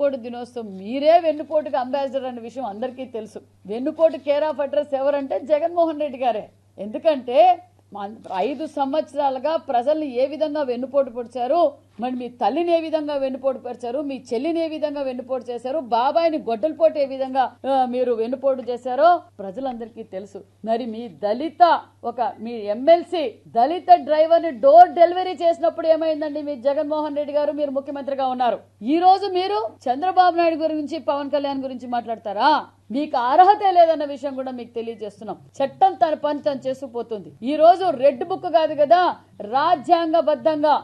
వెన్నుపోటు దినోత్సవం. మీరే వెన్నుపోటుకి అంబాసిడర్ అనే విషయం అందరికీ తెలుసు. వెన్నుపోటు కేర్ ఆఫ్ అడ్రస్ ఎవరంటే జగన్మోహన్ రెడ్డి గారే. ఎందుకంటే ఐదు సంవత్సరాలుగా ప్రజల్ని ఏ విధంగా వెన్నుపోటు పొడిచారు? మరి మీ తల్లిని ఏ విధంగా వెన్నుపోటు పరిచారు మీ చెల్లిని ఏ విధంగా వెన్నుపోటు చేశారు? బాబాయిని గొడ్డలపోటు ఏ విధంగా మీరు వెన్నుపోటు చేశారో ప్రజలందరికీ తెలుసు. మరి మీ దళిత ఒక మీ ఎమ్మెల్సీ దళిత డ్రైవర్ని డోర్ డెలివరీ చేసినప్పుడు ఏమైందండి మీ జగన్మోహన్ రెడ్డి గారు? మీరు ముఖ్యమంత్రిగా ఉన్నారు. ఈ రోజు మీరు చంద్రబాబు నాయుడు గురించి పవన్ కళ్యాణ్ గురించి మాట్లాడతారా? మీకు అర్హత లేదన్న విషయం కూడా మీకు తెలియజేస్తున్నాం. చట్టం తన పని తను చేసుకుపోతుంది. ఈ రోజు రెడ్ బుక్ కాదు కదా రాజ్యాంగబద్ధంగా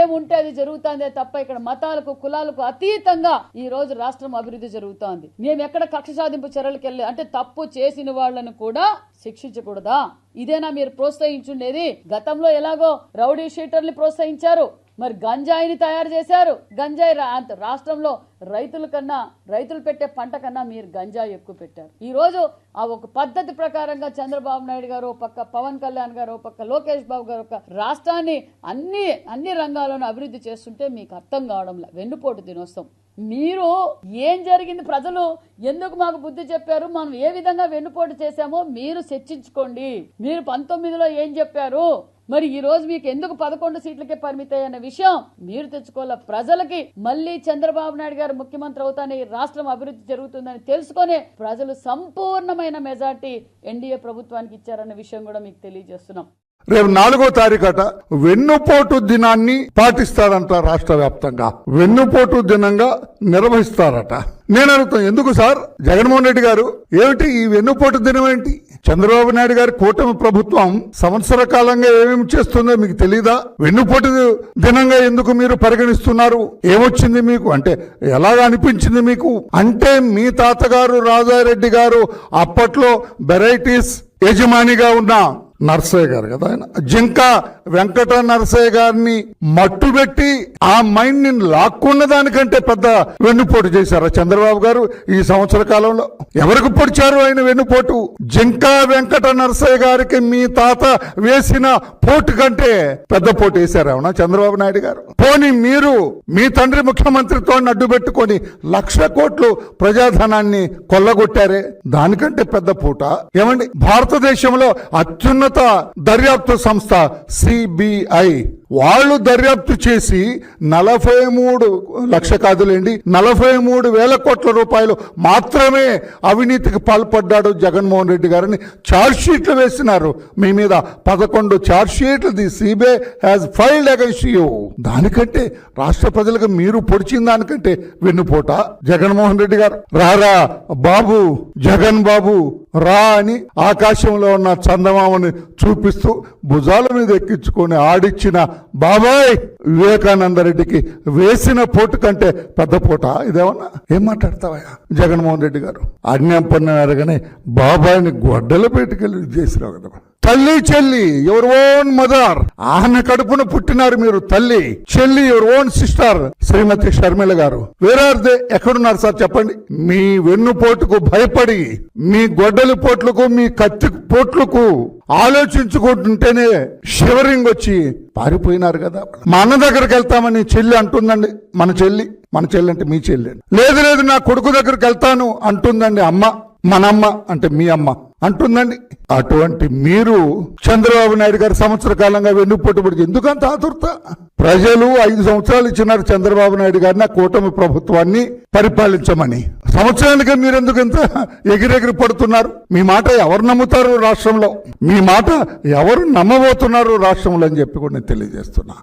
ఏముంటే అది జరుగుతుందే తప్ప ఇక్కడ మతాలకు కులాలకు అతీతంగా ఈ రోజు రాష్ట్రం అభివృద్ధి జరుగుతోంది. మేము ఎక్కడ కక్ష సాధింపు చర్యలకు వెళ్ళి అంటే తప్పు చేసిన వాళ్ళను కూడా శిక్షించకూడదా? ఇదేనా మీరు ప్రోత్సహించుండేది? గతంలో ఎలాగో రౌడీ షీటర్ని ప్రోత్సహించారు. మరి గంజాయిని తయారు చేశారు. గంజాయి రా- అంత రాష్ట్రంలో రైతుల కన్నా రైతులు పెట్టే పంట కన్నా మీరు గంజాయి ఎక్కువ పెట్టారు. ఈరోజు ఆ ఒక పద్ధతి ప్రకారంగా చంద్రబాబు నాయుడు గారు ఓ పక్క పవన్ కళ్యాణ్ గారు ఓ పక్క లోకేష్ బాబు గారు ఒక రాష్ట్రాన్ని అన్ని అన్ని రంగాల్లోనూ అభివృద్ధి చేస్తుంటే మీకు అర్థం కావడంలే వెన్నుపోటు దినోత్సవం. మీరు ఏం జరిగింది? ప్రజలు ఎందుకు మాకు బుద్ధి చెప్పారు? మనం ఏ విధంగా వెన్నుపోటు చేశామో మీరు చర్చించుకోండి. మీరు పంతొమ్మిదిలో ఏం చెప్పారు? మరి ఈ రోజు మీకు ఎందుకు పదకొండు సీట్లకే పరిమితాయన్న విషయం మీరు తెచ్చుకోవాల? ప్రజలకి మళ్ళీ చంద్రబాబు నాయుడు గారు ముఖ్యమంత్రి అవుతానే రాష్ట్రం అభివృద్ధి జరుగుతుందని తెలుసుకొని ప్రజలు సంపూర్ణమైన మెజార్టీ ఎన్డీఏ ప్రభుత్వానికి ఇచ్చారన్న విషయం కూడా మీకు తెలియజేస్తున్నాం. రేపు నాలుగో తారీఖట వెన్నుపోటు దినాన్ని పాటిస్తారంట రాష్ట్ర వ్యాప్తంగా. వెన్నుపోటు దినంగా నిర్వహిస్తారట. నేను అడుగుతాను ఎందుకు సార్? జగన్మోహన్ రెడ్డి గారు ఏమిటి ఈ వెన్నుపోటు దినం ఏంటి? చంద్రబాబు నాయుడు గారి కూటమి ప్రభుత్వం సంవత్సర కాలంగా ఏమేమి చేస్తుందో మీకు తెలీదా? వెన్నుపోటు దినంగా ఎందుకు మీరు పరిగణిస్తున్నారు? ఏమొచ్చింది మీకు? అంటే ఎలాగ అనిపించింది మీకు? అంటే మీ తాతగారు రాజారెడ్డి గారు అప్పట్లో వెరైటీస్ యజమానిగా ఉన్న నర్సయ్య గారు కదా. ఆయన జింక వెంకట నర్సయ్య గారిని మట్టుబెట్టి ఆ మైండ్ని లాక్కున్న దానికంటే పెద్ద వెన్నుపోటు చేశారా చంద్రబాబు గారు ఈ సంవత్సర కాలంలో? ఎవరికి పొడిచారు ఆయన వెన్నుపోటు? జింక వెంకట నర్సయ్య గారికి మీ తాత వేసిన పోటు కంటే పెద్ద పోటు వేశారు అవునా చంద్రబాబు నాయుడు గారు? పోనీ మీరు మీ తండ్రి ముఖ్యమంత్రితో అడ్డు పెట్టుకొని లక్ష కోట్లు ప్రజాధనాన్ని కొల్లగొట్టారే? దానికంటే పెద్ద పూట? ఏమండి భారతదేశంలో అత్యున్నత దర్యాప్తు సంస్థ సిబిఐ వాళ్ళు దర్యాప్తు చేసి నలభై మూడు లక్ష కాదులేండి నలభై మూడు వేల కోట్ల రూపాయలు మాత్రమే అవినీతికి పాల్పడ్డాడు జగన్మోహన్ రెడ్డి గారిని. ఛార్జ్ షీట్లు వేసినారు. మీ మీద పదకొండు ఛార్జ్ షీట్లు the CBI has filed against you దానికంటే రాష్ట్ర ప్రజలకు మీరు పొడిచిన దానికంటే వెన్నుపోట జగన్మోహన్ రెడ్డి గారు. రారా బాబు జగన్ బాబు రా అని ఆకాశంలో ఉన్న చందమామని చూపిస్తూ భుజాల మీద ఎక్కించుకొని ఆడిచ్చిన బాబాయ్ వివేకానంద రెడ్డికి వేసిన పోటు కంటే పెద్ద పూట? ఇదేమన్నా? ఏం మాట్లాడతావయ్యా? జగన్మోహన్ రెడ్డి గారు. అన్యం పన్ను అడగని బాబాయ్ని గొడ్డల పెట్టుకెళ్ళి చేసినావు కదా. తల్లి చెల్లి యువర్ ఓన్ మదర్ ఆమె కడుపున పుట్టినారు మీరు తల్లి చెల్లి your own sister Srimati Sharmila garu వేరార్దే ఎక్కడున్నారు సార్? చెప్పండి. మీ వెన్ను పోటుకు భయపడి మీ గొడ్డలి పోట్లకు మీ కత్తి పోట్లకు ఆలోచించుకుంటుంటేనే షివరింగ్ వచ్చి పారిపోయినారు కదా. మా అన్న దగ్గరికి వెళ్తామని చెల్లి అంటుందండి మన చెల్లి మన చెల్లి అంటే మీ చెల్లి లేదు లేదు నా కొడుకు దగ్గరికి వెళ్తాను అంటుందండి అమ్మ. మనమ్మ అంటే మీ అమ్మ అంటుందండి. అటువంటి మీరు చంద్రబాబు నాయుడు గారు సంవత్సర కాలంగా వెన్నుపోటుబడి ఎందుకంత ఆతురత? ప్రజలు ఐదు సంవత్సరాలు ఇచ్చినారు చంద్రబాబు నాయుడు గారిని కూటమి ప్రభుత్వాన్ని పరిపాలించమని. సంవత్సరానికి మీరు ఎందుకు ఇంత ఎగిరెగిరి పడుతున్నారు? మీ మాట ఎవరు నమ్ముతారు రాష్ట్రంలో? మీ మాట ఎవరు నమ్మబోతున్నారు రాష్ట్రంలో అని చెప్పి కూడా నేను తెలియజేస్తున్నా.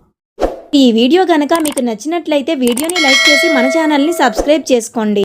ఈ వీడియో కనుక మీకు నచ్చినట్లయితే వీడియోని లైక్ చేసి మన ఛానల్ని సబ్స్క్రైబ్ చేసుకోండి.